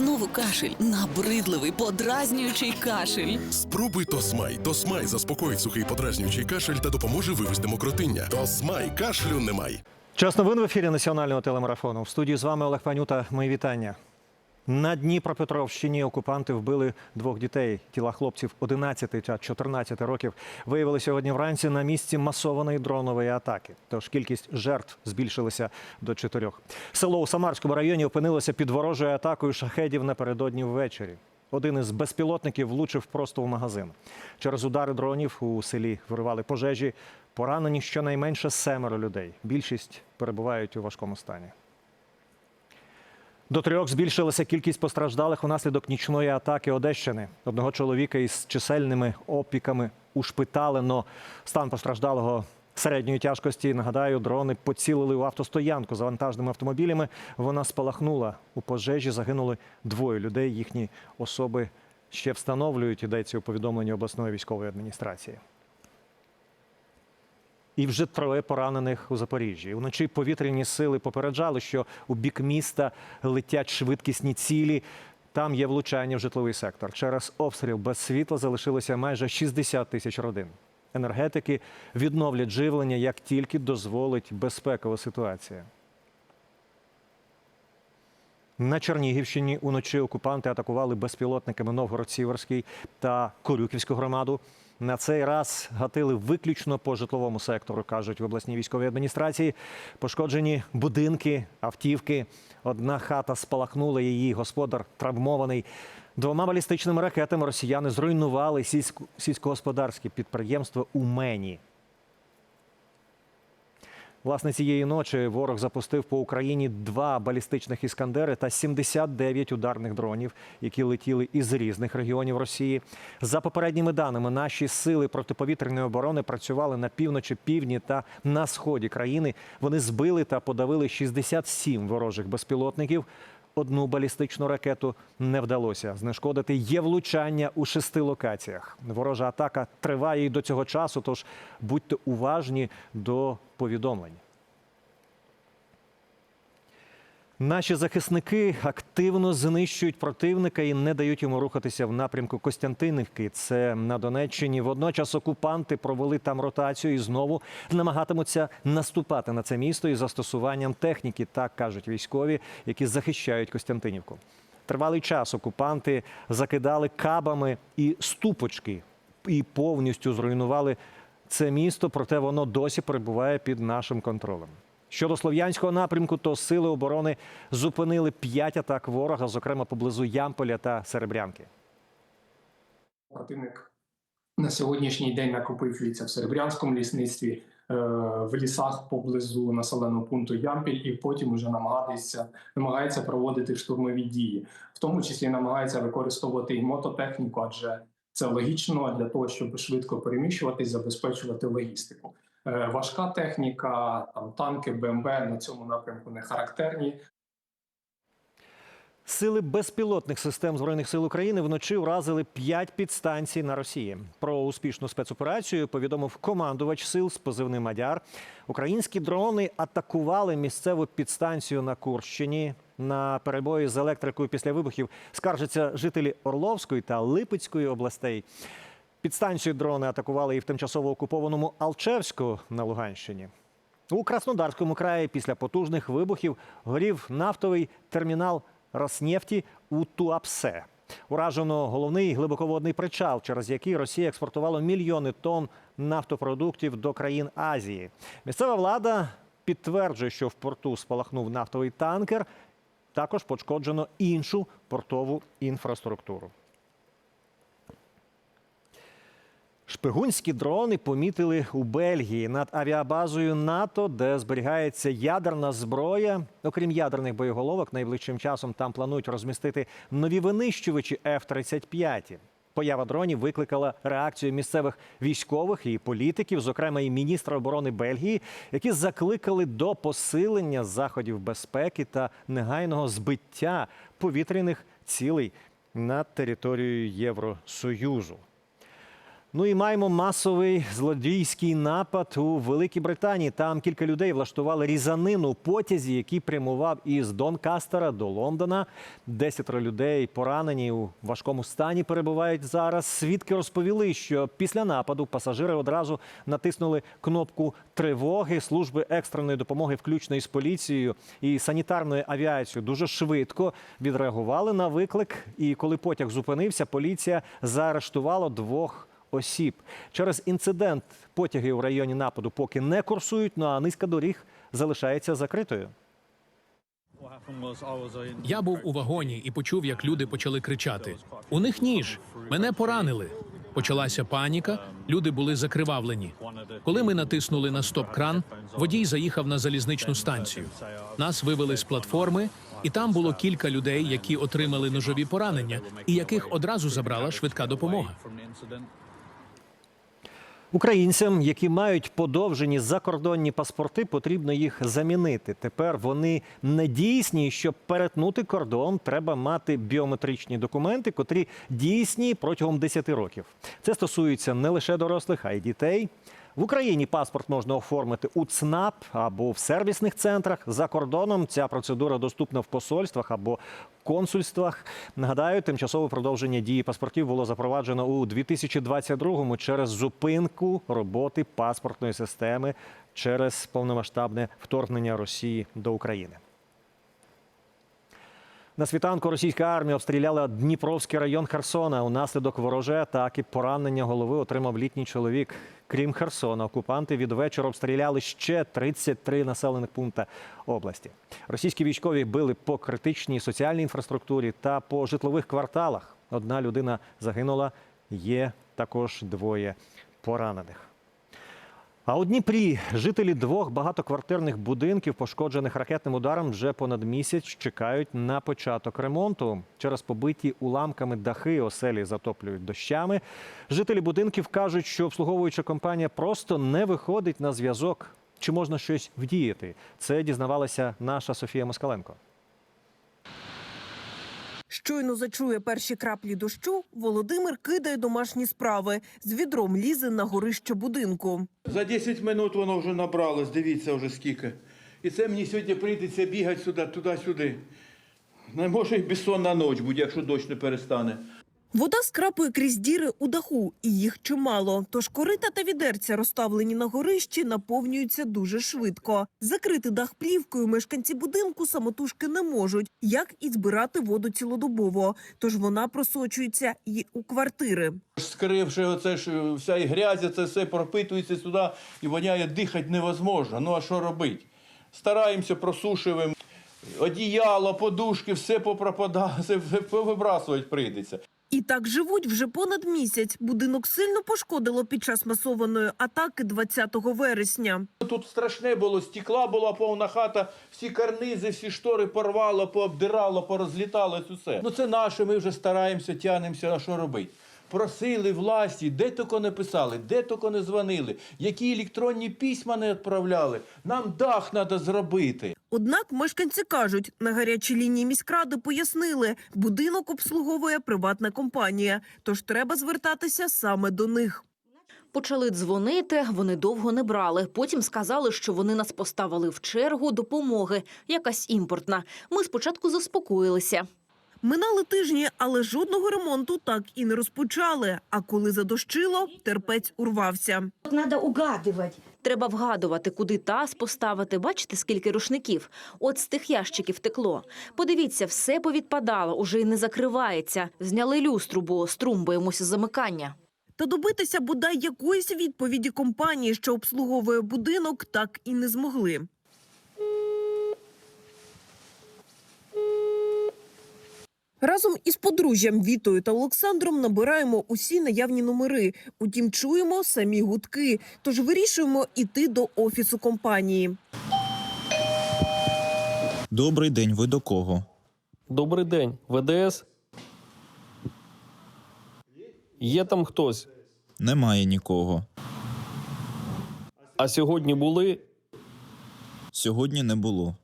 Знову кашель, набридливий, подразнюючий кашель. Спробуй Тосмай. Тосмай заспокоїть сухий подразнюючий кашель та допоможе вивести мокротиння. Тосмай кашлю немає. Час новин в ефірі національного телемарафону. В студії з вами Олег Панюта. Мої вітання. На Дніпропетровщині окупанти вбили двох дітей. Тіла хлопців 11 та 14 років виявили сьогодні вранці на місці масованої дронової атаки. Тож кількість жертв збільшилася до чотирьох. Село у Самарському районі опинилося під ворожою атакою шахедів напередодні ввечері. Один із безпілотників влучив просто в магазин. Через удари дронів у селі вирували пожежі. Поранені щонайменше семеро людей. Більшість перебувають у важкому стані. До трьох збільшилася кількість постраждалих унаслідок нічної атаки Одещини. Одного чоловіка із чисельними опіками ушпиталено. Стан постраждалого середньої тяжкості. Нагадаю, дрони поцілили у автостоянку з вантажними автомобілями. Вона спалахнула. У пожежі загинули двоє людей. Їхні особи ще встановлюють. Йдеться у повідомленні обласної військової адміністрації. І вже троє поранених у Запоріжжі. Вночі повітряні сили попереджали, що у бік міста летять швидкісні цілі. Там є влучання в житловий сектор. Через обстріл без світла залишилося майже 60 тисяч родин. Енергетики відновлять живлення, як тільки дозволить безпекова ситуація. На Чернігівщині уночі окупанти атакували безпілотниками Новгород-Сіверський та Корюківську громаду. На цей раз гатили виключно по житловому сектору, кажуть в обласній військовій адміністрації. Пошкоджені будинки, автівки. Одна хата спалахнула, її господар травмований. Двома балістичними ракетами росіяни зруйнували сільсько- сільськогосподарське підприємство у Мені. Власне, цієї ночі ворог запустив по Україні два балістичних іскандери та 79 ударних дронів, які летіли із різних регіонів Росії. За попередніми даними, наші сили протиповітряної оборони працювали на півночі, півдні та на сході країни. Вони збили та подавили 67 ворожих безпілотників. Одну балістичну ракету не вдалося знешкодити. Є влучання у шести локаціях. Ворожа атака триває і до цього часу. Тож будьте уважні до повідомлень. Наші захисники активно знищують противника і не дають йому рухатися в напрямку Костянтинівки. Це на Донеччині. Водночас окупанти провели там ротацію і знову намагатимуться наступати на це місто із застосуванням техніки, так кажуть військові, які захищають Костянтинівку. Тривалий час окупанти закидали кабами і ступочки і повністю зруйнували це місто, проте воно досі перебуває під нашим контролем. Щодо слов'янського напрямку, то сили оборони зупинили п'ять атак ворога, зокрема поблизу Ямполя та Серебрянки. Противник на сьогоднішній день накопичується в Серебрянському лісництві, е, в лісах поблизу населеного пункту Ямпіль, і потім уже намагається, намагається проводити штурмові дії, в тому числі намагається використовувати і мототехніку, адже це логічно для того, щоб швидко переміщуватись, забезпечувати логістику. Е, Важка техніка, там танки, БМБ на цьому напрямку не характерні. Сили безпілотних систем збройних сил України вночі вразили п'ять підстанцій на Росії. Про успішну спецоперацію повідомив командувач сил з позивним Мадяр. Українські дрони атакували місцеву підстанцію на Курщині. На перебої з електрикою після вибухів скаржаться жителі Орловської та Липецької областей. Підстанцію дрони атакували і в тимчасово окупованому Алчевську на Луганщині. У Краснодарському краї після потужних вибухів горів нафтовий термінал Роснефті у Туапсе. Уражено головний глибоководний причал, через який Росія експортувала мільйони тонн нафтопродуктів до країн Азії. Місцева влада підтверджує, що в порту спалахнув нафтовий танкер. Також пошкоджено іншу портову інфраструктуру. Шпигунські дрони помітили у Бельгії над авіабазою НАТО, де зберігається ядерна зброя. Окрім ядерних боєголовок, найближчим часом там планують розмістити нові винищувачі F-35. Поява дронів викликала реакцію місцевих військових і політиків, зокрема і міністра оборони Бельгії, які закликали до посилення заходів безпеки та негайного збиття повітряних цілей над територією Євросоюзу. Ну і маємо масовий злодійський напад у Великій Британії. Там кілька людей влаштували різанину потязі, який прямував із Донкастера до Лондона. Десятеро людей поранені у важкому стані перебувають зараз. Свідки розповіли, що після нападу пасажири одразу натиснули кнопку тривоги. Служби екстреної допомоги, включно із поліцією і санітарною авіацією, дуже швидко відреагували на виклик. І коли потяг зупинився, поліція заарештувала двох осіб. Через інцидент потяги у районі нападу поки не курсують, ну а низка доріг залишається закритою. Я був у вагоні і почув, як люди почали кричати: у них ніж, мене поранили. Почалася паніка, люди були закривавлені. Коли ми натиснули на стоп-кран, водій заїхав на залізничну станцію. Нас вивели з платформи, і там було кілька людей, які отримали ножові поранення, і яких одразу забрала швидка допомога. Українцям, які мають подовжені закордонні паспорти, потрібно їх замінити. Тепер вони недійсні. дійсні. Щоб перетнути кордон, треба мати біометричні документи, котрі дійсні протягом 10 років. Це стосується не лише дорослих, а й дітей. В Україні паспорт можна оформити у ЦНАП або в сервісних центрах. За кордоном ця процедура доступна в посольствах або консульствах. Нагадаю, тимчасове продовження дії паспортів було запроваджено у 2022-му через зупинку роботи паспортної системи через повномасштабне вторгнення Росії до України. На світанку російська армія обстріляла Дніпровський район Херсона. Унаслідок ворожої атаки поранення голови отримав літній чоловік. Крім Херсона, окупанти від вечора обстріляли ще 33 населених пункта області. Російські військові били по критичній соціальній інфраструктурі та по житлових кварталах. Одна людина загинула, є також двоє поранених. А у Дніпрі жителі двох багатоквартирних будинків, пошкоджених ракетним ударом, вже понад місяць чекають на початок ремонту. Через побиті уламками дахи оселі затоплюють дощами. Жителі будинків кажуть, що обслуговуюча компанія просто не виходить на зв'язок. Чи можна щось вдіяти? Це дізнавалася наша Софія Москаленко. Щойно зачує перші краплі дощу, Володимир кидає домашні справи. З відром лізе на горище будинку. За 10 минут воно вже набралось, дивіться вже скільки. І це мені сьогодні прийдеться бігати сюди, туди-сюди. Не може і безсонна ніч буде, якщо дощ не перестане. Вода скрапує крізь діри у даху, і їх чимало. Тож корита та відерця, розставлені на горищі, наповнюються дуже швидко. Закрити дах плівкою мешканці будинку самотужки не можуть, як і збирати воду цілодобово. Тож вона просочується і у квартири. Скривши оце ж е, вся і грязь, це все пропитується сюди і воняє, дихати невозможно. Ну а що робити? Стараємося, просушуємо. Одіяло, подушки, все попропадало, все повибрасувати прийдеться. І так живуть вже понад місяць. Будинок сильно пошкодило під час масованої атаки 20 вересня. Тут страшне було, стекла була повна хата, всі карнизи, всі штори порвало, пообдирало, порозліталось усе. Ну це наше, ми вже стараємося, тянемося, а що робити? Просили власті, де тільки не писали, де тільки не дзвонили, які електронні письма не відправляли. Нам дах треба зробити. Однак мешканці кажуть, на гарячій лінії міськради пояснили, будинок обслуговує приватна компанія, тож треба звертатися саме до них. Почали дзвонити, вони довго не брали. Потім сказали, що вони нас поставили в чергу допомоги, якась імпортна. Ми спочатку заспокоїлися. Минали тижні, але жодного ремонту так і не розпочали. А коли задощило, терпець урвався. Надо угадывать. Треба вгадувати, куди таз поставити. Бачите, скільки рушників? От з тих ящиків текло. Подивіться, все повідпадало, уже й не закривається. Зняли люстру, бо струм боїмося замикання. Та добитися бодай якоїсь відповіді компанії, що обслуговує будинок, так і не змогли. Разом із подружжям Вітою та Олександром набираємо усі наявні номери. Утім, чуємо самі гудки, тож вирішуємо іти до офісу компанії. Добрий день, ви до кого? Добрий день, ВДС. Є там хтось. Немає нікого. А сьогодні були. Сьогодні не було.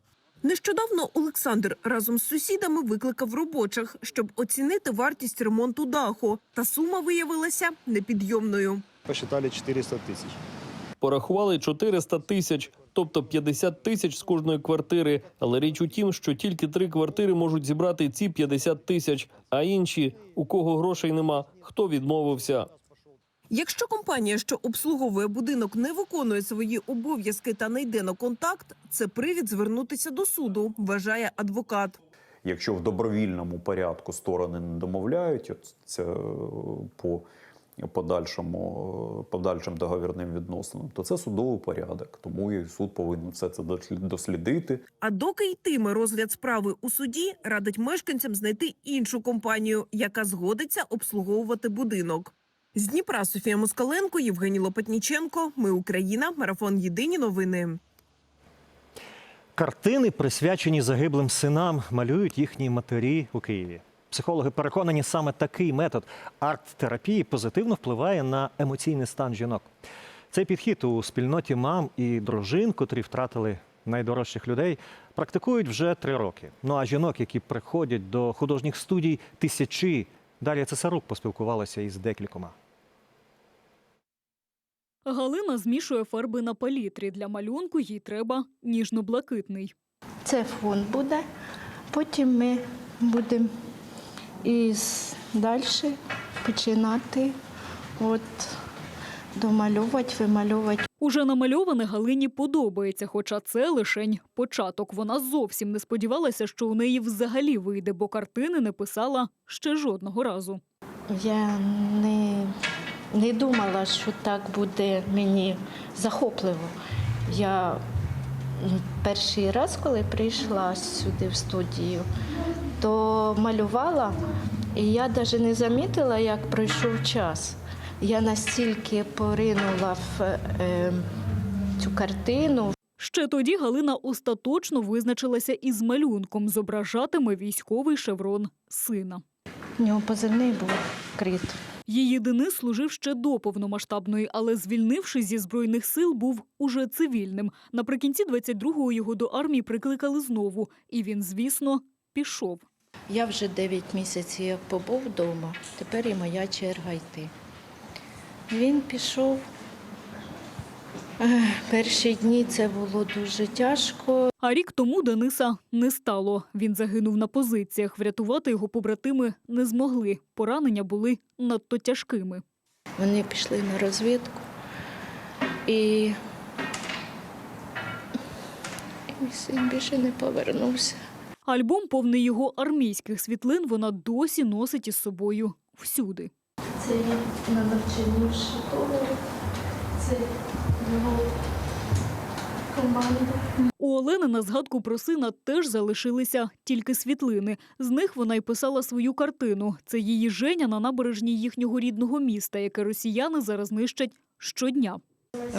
Нещодавно Олександр разом з сусідами викликав робочих, щоб оцінити вартість ремонту даху. Та сума виявилася непідйомною. Посчитали 400 тысяч. Порахували 400 тисяч, тобто 50 тисяч з кожної квартири. Але річ у тім, що тільки три квартири можуть зібрати ці 50 тисяч, а інші, у кого грошей нема, хто відмовився. Якщо компанія, що обслуговує будинок, не виконує свої обов'язки та не йде на контакт, це привід звернутися до суду, вважає адвокат. Якщо в добровільному порядку сторони не домовляють, це е, по подальшому, е, подальшим договірним відносинам, то це судовий порядок. Тому і суд повинен все це дослід- дослідити. А доки йтиме розгляд справи у суді, радить мешканцям знайти іншу компанію, яка згодиться обслуговувати будинок. З Дніпра Софія Москаленко, Євгеній Лопатніченко. Ми Україна. Марафон Єдині новини. Картини, присвячені загиблим синам, малюють їхні матері у Києві. Психологи переконані, саме такий метод арт-терапії позитивно впливає на емоційний стан жінок. Цей підхід у спільноті мам і дружин, котрі втратили найдорожчих людей, практикують вже три роки. Ну а жінок, які приходять до художніх студій, тисячі. Дар'я Цесарук поспілкувалася із декількома. Галина змішує фарби на палітрі. Для малюнку їй треба ніжно-блакитний. Це фон буде. Потім ми будемо із далі починати от, домальовувати, вимальовувати. Уже намальоване Галині подобається, хоча це лишень початок. Вона зовсім не сподівалася, що у неї взагалі вийде, бо картини не писала ще жодного разу. Я не, не думала, що так буде мені захопливо. Я перший раз, коли прийшла сюди в студію, то малювала, і я навіть не замітила, як пройшов час. Я настільки поринула в е, цю картину, Ще тоді Галина остаточно визначилася із малюнком, зображатиме військовий шеврон сина. в нього позивний був крит. Її Денис служив ще до повномасштабної, але звільнившись зі збройних сил, був уже цивільним. Наприкінці 22-го його до армії прикликали знову, і він, звісно, пішов. Я вже 9 місяців як побув вдома, тепер і моя черга йти. Він пішов. Перші дні це було дуже тяжко. А рік тому Дениса не стало. Він загинув на позиціях. Врятувати його побратими не змогли. Поранення були надто тяжкими. Вони пішли на розвідку і, і мій син більше не повернувся. Альбом, повний його армійських світлин, вона досі носить із собою всюди. Це він на навчанні в Шатові, це. У Олени на згадку про сина теж залишилися тільки світлини. З них вона й писала свою картину. Це її Женя на набережній їхнього рідного міста, яке росіяни зараз нищать щодня.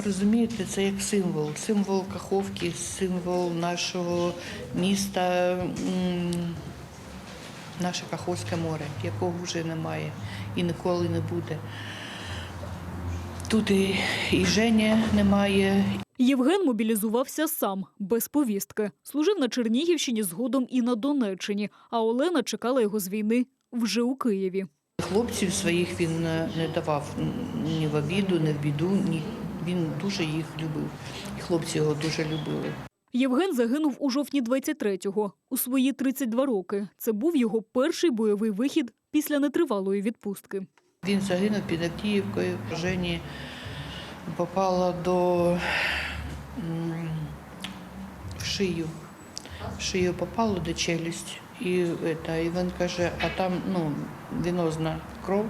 Розумієте, це як символ, символ Каховки, символ нашого міста, наше Каховське море, якого вже немає і ніколи не буде. Тут і, і Женя немає, Євген мобілізувався сам, без повістки. Служив на Чернігівщині, згодом і на Донеччині. А Олена чекала його з війни вже у Києві. Хлопців своїх він е, не давав ні в обіду, ні в біду. Ні. Він дуже їх любив. І хлопці його дуже любили. Євген загинув у жовтні 23-го, у свої 32 роки. Це був його перший бойовий вихід після нетривалої відпустки. Він загинув під Авдіївкою. Жені попала до в шию. В шию попало до челюсть. І, это, і він каже, а там ну, венозна кров.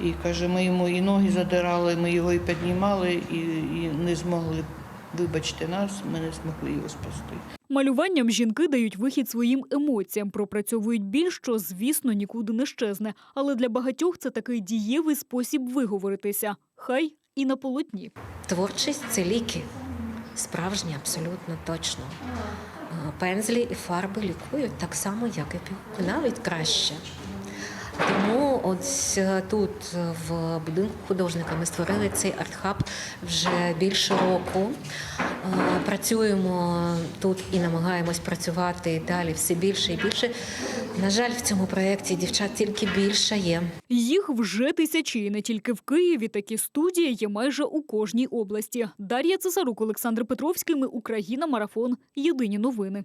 І каже, ми йому і ноги задирали, ми його і піднімали, і, і не змогли. Вибачте нас, ми не змогли його спасти. Малюванням жінки дають вихід своїм емоціям, пропрацьовують біль, що, звісно, нікуди не щезне. Але для багатьох це такий дієвий спосіб виговоритися. Хай і на полотні. Творчість це ліки. Справжні, абсолютно точно. Е, Пензлі і фарби лікують так само, як і пігулки, навіть краще. Тому ось е, тут е, в будинку художника ми створили цей арт-хаб вже більше року. Е, Працюємо тут і намагаємось працювати далі все більше і більше. На жаль, в цьому проєкті дівчат тільки більше є. Їх вже тисячі. І не тільки в Києві такі студії є майже у кожній області. Дар'я Цесарук, Олександр Петровський. Ми Україна. Марафон. Єдині новини.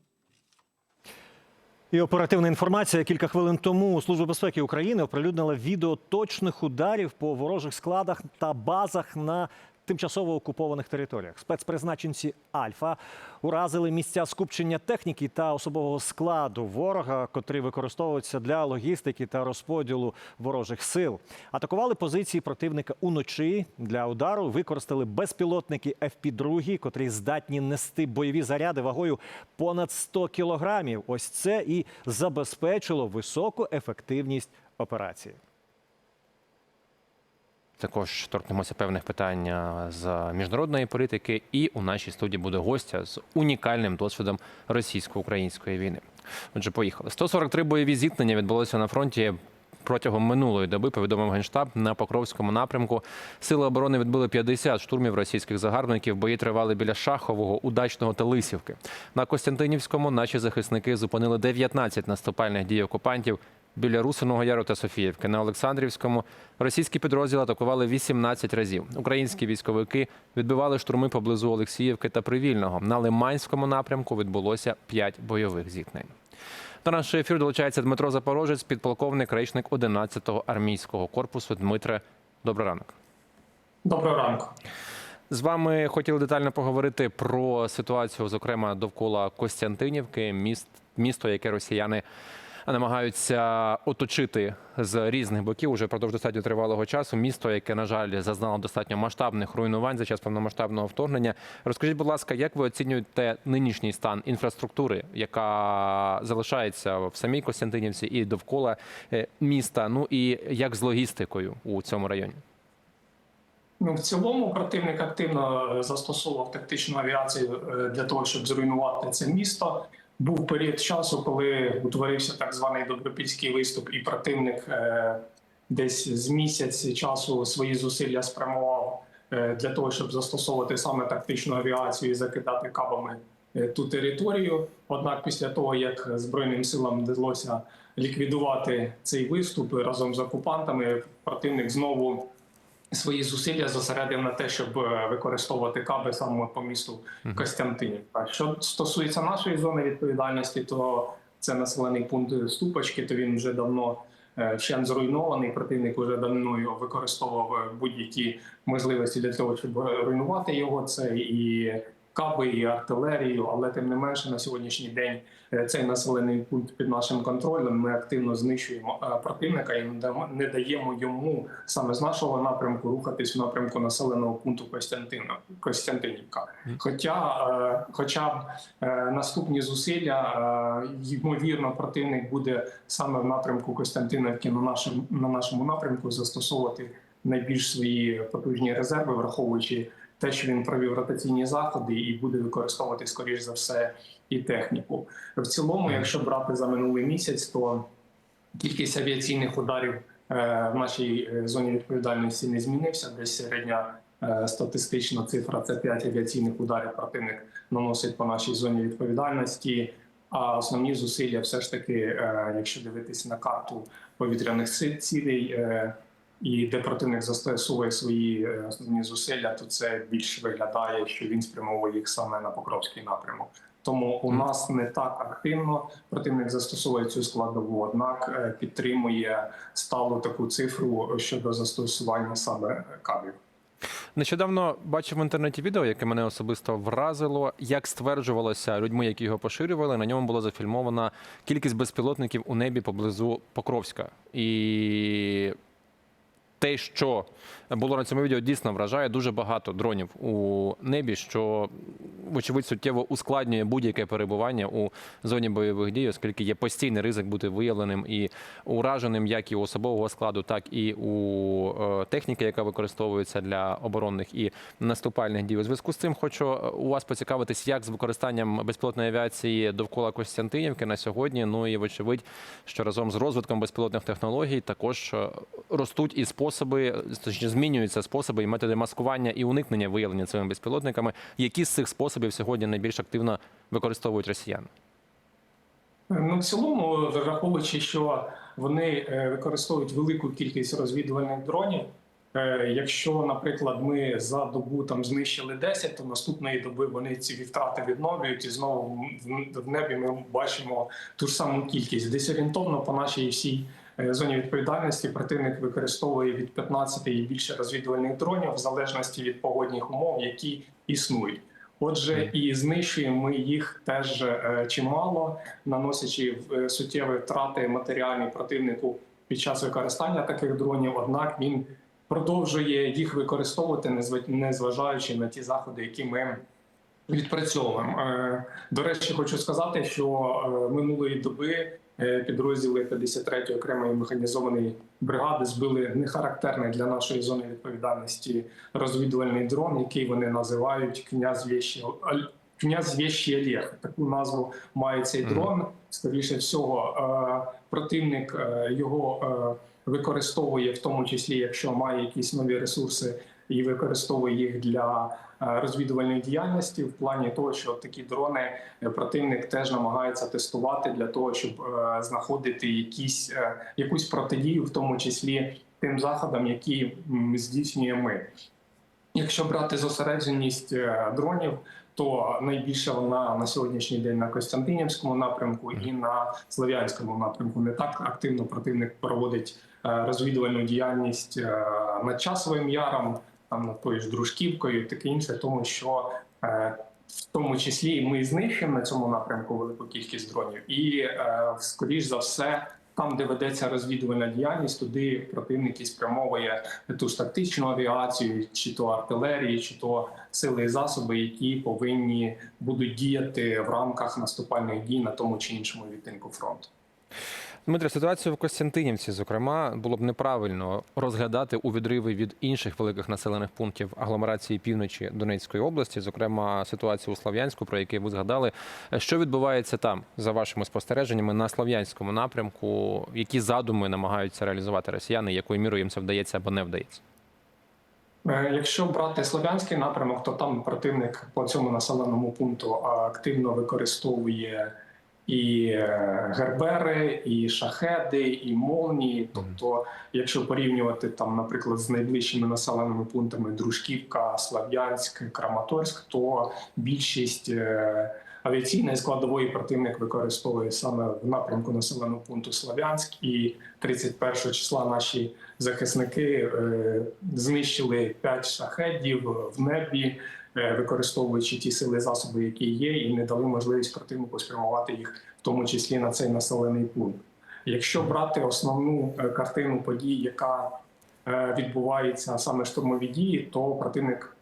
І оперативна інформація. Кілька хвилин тому Служба безпеки України оприлюднила відео точних ударів по ворожих складах та базах на тимчасово окупованих територіях. Спецпризначенці Альфа уразили місця скупчення техніки та особового складу ворога, котрі використовуються для логістики та розподілу ворожих сил. Атакували позиції противника уночі. Для удару використали безпілотники FP-2, котрі здатні нести бойові заряди вагою понад 100 кілограмів. Ось це і забезпечило високу ефективність операції. Також торкнемося певних питань з міжнародної політики, і у нашій студії буде гостя з унікальним досвідом російсько-української війни. Отже, поїхали. 143 бойові зіткнення відбулося на фронті. Протягом минулої доби повідомив генштаб на Покровському напрямку. Сили оборони відбили 50 штурмів російських загарбників. Бої тривали біля Шахового, Удачного та Лисівки. На Костянтинівському наші захисники зупинили 19 наступальних дій окупантів біля Русиного Яру та Софіївки. На Олександрівському російські підрозділи атакували 18 разів. Українські військовики відбивали штурми поблизу Олексіївки та Привільного. На Лиманському напрямку відбулося 5 бойових зіткнень. До нашого ефіру долучається Дмитро Запорожець, підполковник, речник 11-го армійського корпусу. Дмитре, добрий ранок. Доброго ранку. З вами хотіли детально поговорити про ситуацію, зокрема довкола Костянтинівки, міст, місто, яке росіяни намагаються оточити з різних боків уже впродовж достатньо тривалого часу. Місто, яке, на жаль, зазнало достатньо масштабних руйнувань за час повномасштабного вторгнення. Розкажіть, будь ласка, як ви оцінюєте нинішній стан інфраструктури, яка залишається в самій Костянтинівці і довкола е, міста? Ну і як з логістикою у цьому районі? Ну, в цілому противник активно е, застосовував тактичну авіацію е, для того, щоб зруйнувати це місто. Був період часу, коли утворився так званий добропільський виступ, і противник е, десь з місяць часу свої зусилля спрямував е, для того, щоб застосовувати саме тактичну авіацію і закидати кабами е, ту територію. Однак, після того як збройним силам вдалося ліквідувати цей виступ разом з окупантами, противник знову свої зусилля зосередив на те, щоб е, використовувати каби саме по місту Костянтинівка. Що стосується нашої зони відповідальності, то це населений пункт Ступочки, то він вже давно вщен зруйнований. Противник вже давно його використовував е, будь-які можливості для того, щоб руйнувати його. Це і каби, і артилерію, але тим не менше на сьогоднішній день е, цей населений пункт під нашим контролем. Ми активно знищуємо е, противника і не даємо йому саме з нашого напрямку рухатись в напрямку населеного пункту Костянтина Костянтинівка. Хоча, е, хоча б наступні зусилля, ймовірно, противник буде саме в напрямку Костянтинівки на нашому на нашому напрямку застосовувати найбільш свої потужні резерви, враховуючи те, що він провів ротаційні заходи і буде використовувати скоріш за все і техніку. В цілому, якщо брати за минулий місяць, то кількість авіаційних ударів е, в нашій е, зоні відповідальності не змінився. Десь середня е, статистична цифра це 5 авіаційних ударів противник наносить по нашій зоні відповідальності. А основні зусилля, все ж таки, якщо дивитися на карту повітряних цілей, і де противник застосовує свої е, основні зусилля, то це більш виглядає, що він спрямовує їх саме на Покровський напрямок. Тому у нас не так активно противник застосовує цю складову, однак е, підтримує сталу таку цифру щодо застосування саме кабів. Нещодавно бачив в інтернеті відео, яке мене особисто вразило. Як стверджувалося людьми, які його поширювали, на ньому була зафільмована кількість безпілотників у небі поблизу Покровська. І те, що було на цьому відео, дійсно вражає дуже багато дронів у небі, що вочевидь суттєво ускладнює будь-яке перебування у зоні бойових дій, оскільки є постійний ризик бути виявленим і ураженим як і у особового складу, так і у е, техніки, яка використовується для оборонних і наступальних дій. У зв'язку з цим хочу е, у вас поцікавитись, як з використанням безпілотної авіації довкола Костянтинівки на сьогодні. Ну і вочевидь, що разом з розвитком безпілотних технологій також е, ростуть і способи, точніше, змінюються способи і методи маскування і уникнення виявлення цими безпілотниками. Які з цих способів сьогодні найбільш активно використовують росіяни? Ну, в цілому, враховуючи, що вони е, використовують велику кількість розвідувальних дронів. е, Якщо, наприклад, ми за добу там знищили 10, то наступної доби вони ці втрати відновлюють, і знову в- небі ми бачимо ту ж саму кількість. Десь орієнтовно по нашій всій зоні відповідальності противник використовує від 15 і більше розвідувальних дронів в залежності від погодних умов, які існують. Отже, і знищуємо ми їх теж е, чимало, наносячи е, суттєві втрати матеріальні противнику під час використання таких дронів. Однак він продовжує їх використовувати, незва- незважаючи на ті заходи, які ми відпрацьовуємо. Е, До речі, хочу сказати, що е, минулої доби е, підрозділи 53-ї окремої механізованої бригади збили нехарактерний для нашої зони відповідальності розвідувальний дрон, який вони називають князь Вєщі князь Вєщі Олег. Таку назву має цей дрон. Скоріше всього, е, противник е, його е, використовує, в тому числі, якщо має якісь нові ресурси, і використовує їх для е, розвідувальної діяльності в плані того, що такі дрони е, противник теж намагається тестувати для того, щоб е, знаходити якісь якусь протидію, в тому числі тим заходам, які здійснюємо ми. Якщо брати зосередженість дронів, то найбільше вона на сьогоднішній день на Костянтинівському напрямку і на Слов'янському напрямку. Не так активно противник проводить розвідувальну діяльність над часовим яром, там над тою ж дружківкою, таке інше, тому що е, в тому числі ми знищуємо на цьому напрямку велику кількість дронів, і е, скоріш за все. Там, де ведеться розвідувальна діяльність, туди противник і спрямовує ту ж тактичну авіацію, чи то артилерії, чи то сили і засоби, які повинні будуть діяти в рамках наступальних дій на тому чи іншому відтинку фронту. Дмитре, ситуацію в Костянтинівці, зокрема, було б неправильно розглядати у відриви від інших великих населених пунктів агломерації півночі Донецької області, зокрема ситуацію у Слов'янську, про яку ви згадали. Що відбувається там за вашими спостереженнями на слов'янському напрямку? Які задуми намагаються реалізувати росіяни? Якою мірою їм це вдається або не вдається? Е, Якщо брати слов'янський напрямок, то там противник по цьому населеному пункту активно використовує і е, гербери, і шахеди, і молнії. Тобто, якщо порівнювати там, наприклад, з найближчими населеними пунктами Дружківка, Слав'янськ, Краматорськ, то більшість е, авіаційної складової противник використовує саме в напрямку населеного пункту Слав'янськ і 31 числа наші захисники е, знищили 5 шахедів в небі, е, використовуючи ті сили засоби, які є, і не дали можливість противнику спрямувати їх, в тому числі на цей населений пункт. Якщо брати основну е, картину подій, яка е, відбувається саме штурмові дії, то противник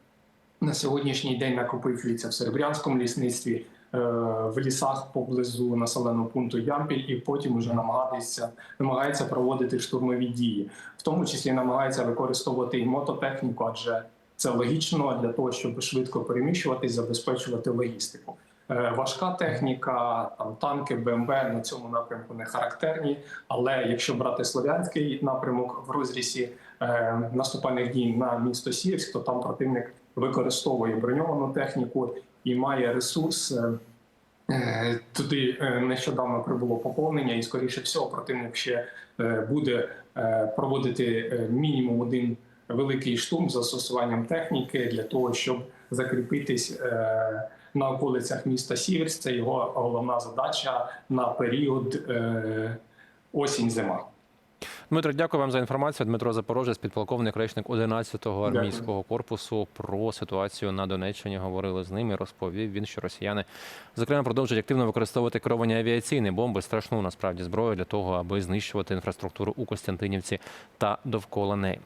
на сьогоднішній день накопичується в Серебрянському лісництві, в лісах поблизу населеного пункту Ямпіль, і потім вже намагається, намагається проводити штурмові дії, в тому числі намагається використовувати і мототехніку, адже це логічно для того, щоб швидко переміщуватись, забезпечувати логістику. Е, Важка техніка, там танки, БМВ на цьому напрямку не характерні. Але якщо брати слов'янський напрямок в розрізі е, наступальних дій на місто Сіївськ, то там противник використовує броньовану техніку і має ресурс. е, е, Туди е, нещодавно прибуло поповнення, і скоріше всього противник ще буде проводити мінімум один великий штурм з застосуванням техніки для того, щоб закріпитись на околицях міста Сіверськ. Це його головна задача на період осінь-зима. Дмитро, дякую вам за інформацію. Дмитро Запорожець, підполковник речник 11-го армійського корпусу. Про ситуацію на Донеччині говорили з ними. Розповів він, що росіяни зокрема продовжують активно використовувати керовані авіаційні бомби, страшну насправді зброю для того, аби знищувати інфраструктуру у Костянтинівці та довкола неї.